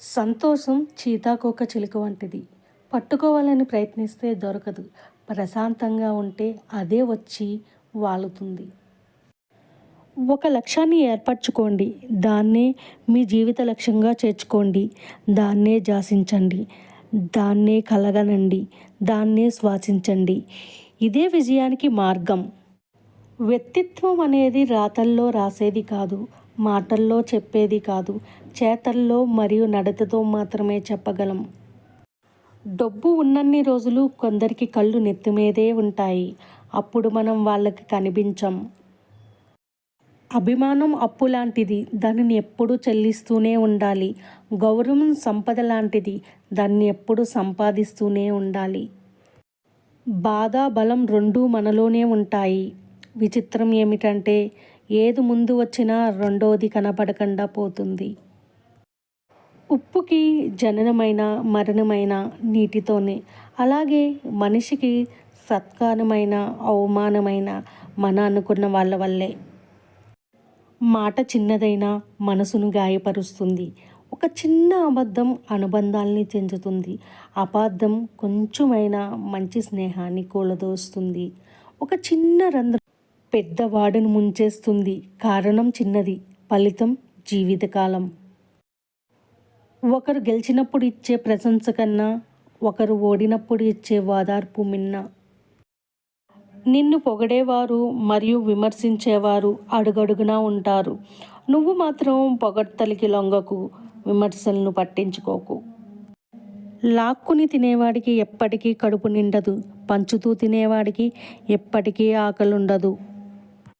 సంతోషం చీతాకోక చిలుక వంటిది. పట్టుకోవాలని ప్రయత్నిస్తే దొరకదు. ప్రశాంతంగా ఉంటే అదే వచ్చి వాలుతుంది. ఒక లక్ష్యాన్ని ఏర్పరచుకోండి. దాన్నే మీ జీవిత లక్ష్యంగా చేర్చుకోండి. దాన్నే జాసించండి. దాన్నే కలగనండి. దాన్నే శ్వాసించండి. ఇదే విజయానికి మార్గం. వ్యక్తిత్వం అనేది రాతల్లో రాసేది కాదు. మాటల్లో చెప్పేది కాదు. చేతల్లో మరియు నడతతో మాత్రమే చెప్పగలం. డబ్బు ఉన్నన్ని రోజులు కొందరికి కళ్ళు నెత్తిమీదే ఉంటాయి. అప్పుడు మనం వాళ్ళకి కనిపించం. అభిమానం అప్పు లాంటిది. దానిని ఎప్పుడూ చెల్లిస్తూనే ఉండాలి. గౌరవం సంపద లాంటిది. దాన్ని ఎప్పుడు సంపాదిస్తూనే ఉండాలి. బాధ బలం రెండూ మనలోనే ఉంటాయి. విచిత్రం ఏమిటంటే ఏది ముందు వచ్చినా రెండోది కనపడకుండా పోతుంది. ఉప్పుకి జననమైన మరణమైన నీటితోనే. అలాగే మనిషికి సత్కారమైన అవమానమైన మన అనుకున్న వాళ్ళ వల్లే. మాట చిన్నదైనా మనసును గాయపరుస్తుంది. ఒక చిన్న అబద్ధం అనుబంధాల్ని చెందుతుంది అబద్ధం కొంచెమైనా మంచి స్నేహాన్ని కూలదోస్తుంది. ఒక చిన్న రంధ్రం పెద్దవాడును ముంచేస్తుంది. కారణం చిన్నది. ఫలితం జీవితకాలం. ఒకరు గెలిచినప్పుడు ఇచ్చే ప్రశంస కన్నా ఒకరు ఓడినప్పుడు ఇచ్చే వాదార్పు మిన్న. నిన్ను పొగడేవారు మరియు విమర్శించేవారు అడుగడుగునా ఉంటారు. నువ్వు మాత్రం పొగడ్తలికి లొంగకు విమర్శలను పట్టించుకోకు. లాక్కుని తినేవాడికి ఎప్పటికీ కడుపు నిండదు. పంచుతూ తినేవాడికి ఎప్పటికీ ఆకలి ఉండదు